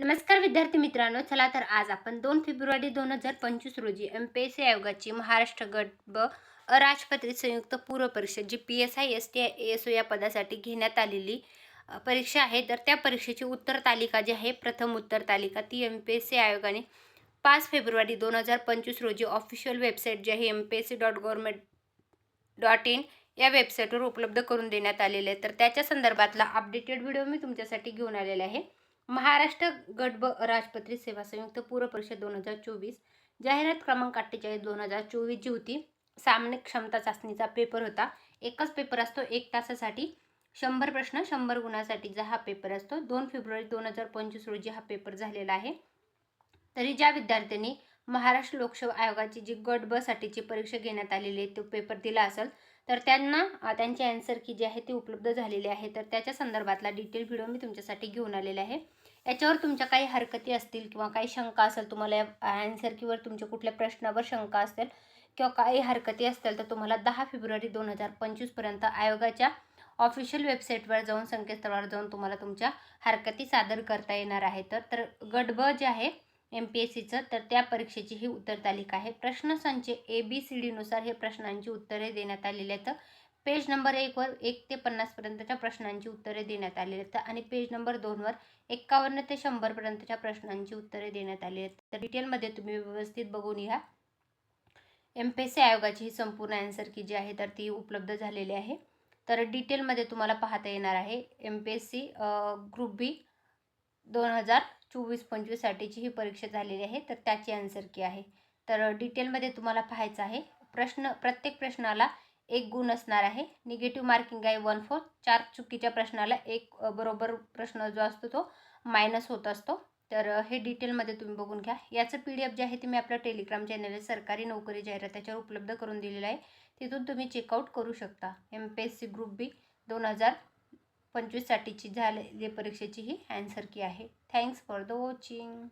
नमस्कार विद्यार्थी मित्रांनो चला तर आज आपण दोन फेब्रुवारी दोन हजार पंचवीस रोजी एम पी एस सी आयोगाची महाराष्ट्र गट ब अराजपत्रित संयुक्त पूर्व परीक्षा जी P S I S T I S O या पदासाठी घेण्यात आलेली परीक्षा आहे. तर त्या परीक्षेची उत्तर तालिका जी आहे प्रथम उत्तर तालिका ती एम पी एस सी आयोगाने पाच फेब्रुवारी दोन हजार पंचवीस रोजी ऑफिशियल वेबसाईट जी आहे M P S C dot government dot in या वेबसाईटवर उपलब्ध करून देण्यात आलेले आहे. तर त्याच्या संदर्भातला अपडेटेड व्हिडिओ मी तुमच्यासाठी घेऊन आलेला आहे. महाराष्ट्र गटब राजपत्री राजपत्रित सेवा संयुक्त पूर्व परिषद दोन हजार चोवीस जाहिरात क्रमांक अठ्ठेचाळीस दोन हजार चोवीस जी होती सामान्य क्षमता चाचणीचा पेपर होता. एकच पेपर असतो एक तासासाठी. शंभर प्रश्न शंभर गुणासाठीचा हा पेपर असतो दोन फेब्रुवारी दोन हजार पंचवीस रोजी हा पेपर झालेला आहे. तरी ज्या विद्यार्थ्यांनी महाराष्ट्र लोकसेवा आयोगाची जी गट ब साठीची परीक्षा घेण्यात आलेली आहे तो पेपर दिला असेल तर त्यांना त्यांची आन्सर की जी आहे ती उपलब्ध झालेली आहे. तर त्याच्या संदर्भातला डिटेल व्हिडिओ मी तुमच्यासाठी घेऊन आलेला आहे. याच्यावर तुमच्या काही हरकती असतील किंवा काही शंका असेल तुम्हाला या आन्सर किंवा तुमच्या कुठल्या प्रश्नावर शंका असेल किंवा काही हरकती असतील तर तुम्हाला दहा फेब्रुवारी दोन हजार पंचवीसपर्यंत आयोगाच्या ऑफिशियल वेबसाईटवर जाऊन संकेतस्थळावर जाऊन तुम्हाला तुमच्या हरकती सादर करता येणार आहे. तर तर गट ब जे आहे एम पी एस सीचं तर त्या परीक्षेची ही उत्तर तालिका आहे. प्रश्नसंच ए बी सी डीनुसार हे प्रश्नांची उत्तरे देण्यात आलेली आहेत. पेज नंबर एकवर एक ते पन्नासपर्यंतच्या प्रश्नांची उत्तरे देण्यात आलेली आहेत. आणि पेज नंबर दोनवर एक्कावन्न ते शंभरपर्यंतच्या प्रश्नांची उत्तरे देण्यात आली आहेत. तर डिटेलमध्ये तुम्ही व्यवस्थित बघून घ्या. एम पी एस सी आयोगाची ही संपूर्ण आन्सर की जी आहे तर ती उपलब्ध झालेली आहे. तर डिटेलमध्ये तुम्हाला पाहता येणार आहे. M P S C group B दोन हजार चोवीस पंचवीससाठीची ही परीक्षा झालेली आहे तर त्याची आन्सर की आहे. तर डिटेलमध्ये तुम्हाला पाहायचं आहे प्रश्न प्रत्येक प्रश्नाला एक गुण असणार आहे. निगेटिव्ह मार्किंग आहे वन फोर चार चुकीच्या प्रश्नाला एक बरोबर प्रश्न जो असतो तो मायनस होत असतो. तर हे डिटेलमध्ये तुम्ही बघून घ्या. याचं पी डी एफ जे आहे ते मी आपल्या टेलिग्राम चॅनल सरकारी नोकरी जाहिरात त्याच्यावर उपलब्ध करून दिलेलं आहे. तिथून तुम्ही चेकआउट करू शकता. M P S C group B दोन हजार पंचवीससाठीची झालेली परीक्षेची ही आन्सर की आहे. Thanks for the watching